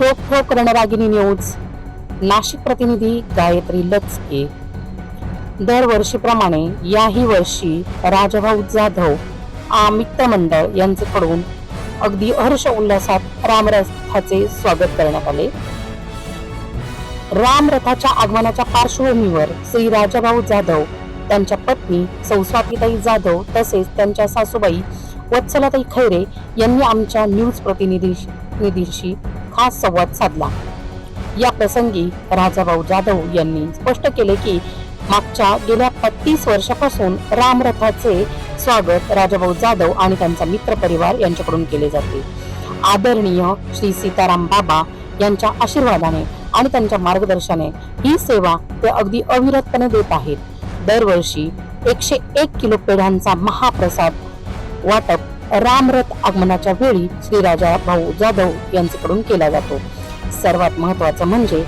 रोखोक Ranragini news. Nashik प्रतिनिधी गायत्री लचके. दरवर्षीप्रमाणे याही वर्षी राजभाऊ जाधव आमित्त मंडळ यांच्याकडून अगदी हर्ष उल्हासात रामरथाचे स्वागत करण्यात आले. रामरथाच्या आगमनाच्या पार्श्वभूमीवर श्री राजाभाऊ जाधव त्यांच्या पत्नी सौ स्वातीताई जाधव तसेच त्यांच्या सासूबाई वत्सलाताई खैरे यांनी आमच्या न्यूज प्रतिनिधीशी हा संवाद साधला. या प्रसंगी राजाभाऊ जाधव यांनी स्पष्ट केले की मागच्या गेल्या पत्तीस वर्षापासून रामरथाचे स्वागत राजाभाऊ जाधव आणि त्यांचा मित्र परिवार यांच्याकडून केले जाते. आदरणीय श्री सीताराम बाबा यांच्या आशीर्वादाने आणि त्यांच्या मार्गदर्शनाने ही सेवा ते अगदी अविरतपणे देत आहेत. दरवर्षी एकशे एक किलो पेढ्यांचा महाप्रसाद वाटप रामरथ आगमनाच्या वेळी श्री राजा भाऊ जाधव यांच्याकडून केला जातो. सर्वात महत्वाचं म्हणजे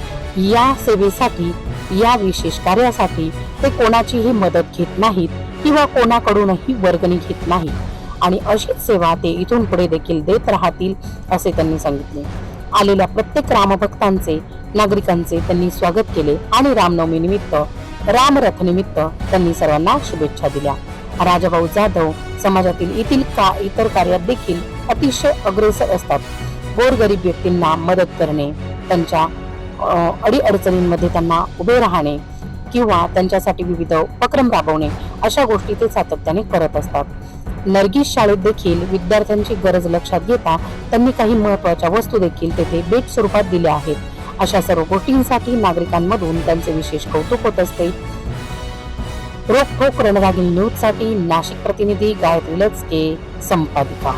या सेवेसाठी या विशेष कार्यासाठी ते कोणाचीही मदत घेत नाहीत किंवा कोणाकडूनही वर्गणी घेत नाही आणि अशीच सेवा ते इथून पुढे देखील देत राहतील असे त्यांनी सांगितले. आलेल्या प्रत्येक रामभक्तांचे नागरिकांचे त्यांनी स्वागत केले आणि रामनवमी निमित्त रामरथ निमित्त त्यांनी सर्वांना शुभेच्छा दिल्या. राजाभाऊ जाधव समाजातील येथील का इतर कार्यात देखील अतिशय अग्रेसर असतात. गोरगरीब व्यक्तींना मदत करणे त्यांच्या अडीअडचणींमध्ये त्यांना उभे राहणे किंवा त्यांच्यासाठी विविध उपक्रम राबवणे अशा गोष्टी ते सातत्याने करत असतात. नर्गिस शाळेत देखील विद्यार्थ्यांची गरज लक्षात घेता त्यांनी काही महत्त्वाच्या वस्तू देखील तेथे भेट स्वरूपात दिल्या आहेत. अशा सर्व गोष्टींसाठी नागरिकांमधून त्यांचे विशेष कौतुक होत असते. रोखोक रणरागिणी न्यूजसाठी नाशिक प्रतिनिधी गायत्री लचके संपादिका.